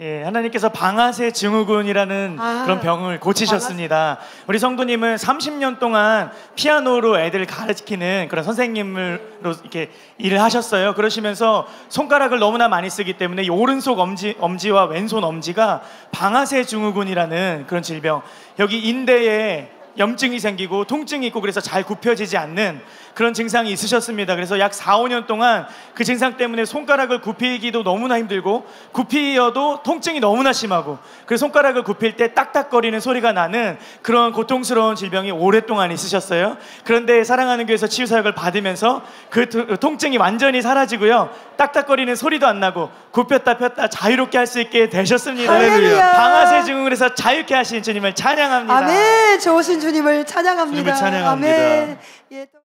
예, 하나님께서 방아쇠 증후군이라는 아, 그런 병을 고치셨습니다. 우리 성도님은 30년 동안 피아노로 애들을 가르치는 그런 선생님으로 이렇게 일을 하셨어요. 그러시면서 손가락을 너무나 많이 쓰기 때문에 이 오른손 엄지, 엄지와 왼손 엄지가 방아쇠 증후군이라는 그런 질병. 여기 인대에 염증이 생기고 통증이 있고 그래서 잘 굽혀지지 않는 그런 증상이 있으셨습니다. 그래서 약 4, 5년 동안 그 증상 때문에 손가락을 굽히기도 너무나 힘들고 굽히어도 통증이 너무나 심하고 그래서 손가락을 굽힐 때 딱딱거리는 소리가 나는 그런 고통스러운 질병이 오랫동안 있으셨어요. 그런데 사랑하는 교회에서 치유 사역을 받으면서 그 트- 통증이 완전히 사라지고요. 딱딱거리는 소리도 안 나고 굽혔다 폈다 자유롭게 할 수 있게 되셨습니다. 할렐루야. 방아쇠 증후군에서 자유케 하신 주님을 찬양합니다. 아멘. 좋으신 주님을 찬양합니다. 주님을 찬양합니다. 아멘. 예, 또-